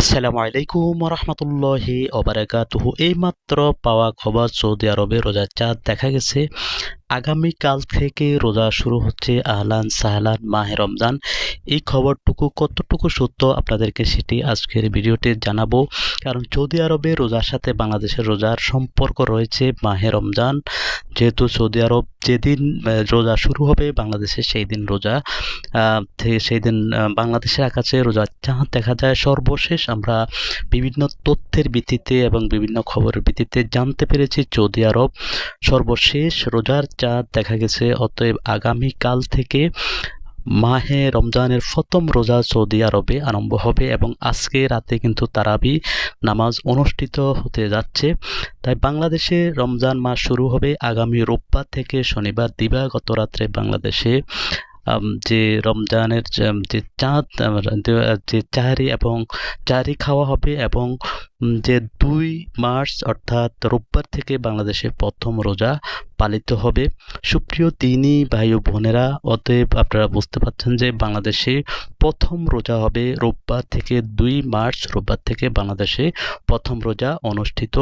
আসসালামু আলাইকুম রহমতুল্লাহি ওবারাকাতুহু। এইমাত্র পাওয়া খবর সৌদি আরবে রোজার চাঁদ দেখা গেছে। আগামীকাল থেকে রোজা শুরু হচ্ছে আহলান সাহলান মাহে রমজান। এই খবরটুকু কতটুকু সত্য আপনাদেরকে সেটি আজকের ভিডিওতে জানাব। কারণ সৌদি আরবে রোজার সাথে বাংলাদেশের রোজার সম্পর্ক রয়েছে মাহে রমজান। যেহেতু সৌদি আরব যেদিন রোজা শুরু হবে বাংলাদেশে সেই দিন রোজা সেই দিন বাংলাদেশের আকাশে রোজার চাঁদ দেখা যায়। সর্বশেষ আমরা বিভিন্ন তথ্যের ভিত্তিতে এবং বিভিন্ন খবরের ভিত্তিতে জানতে পেরেছি সৌদি আরব। সর্বশেষ রোজার চাঁদ দেখা গেছে। অতএব আগামীকাল থেকে মাহে রমজানের প্রথম রোজা সৌদি আরবে আরম্ভ হবে এবং আজকে রাতে কিন্তু তারাবি নামাজ অনুষ্ঠিত হতে যাচ্ছে। তাই বাংলাদেশে রমজান মাস শুরু হবে আগামী রোববার থেকে শনিবার দিবাগত রাত্রে বাংলাদেশে। যে রমজানের, যে- চাঁদ যে- চাহারি এবং চাহারি খাওয়া হবে এবং যে দুই মার্চ অর্থাৎ রোববার থেকে বাংলাদেশে প্রথম রোজা পালিত হবে। সুপ্রিয় তিনি ভাই ও বোনেরা, অতএব আপনারা বুঝতে পারছেন যে বাংলাদেশে প্রথম রোজা হবে রোববার থেকে দুই মার্চ, রোববার থেকে বাংলাদেশে প্রথম রোজা অনুষ্ঠিত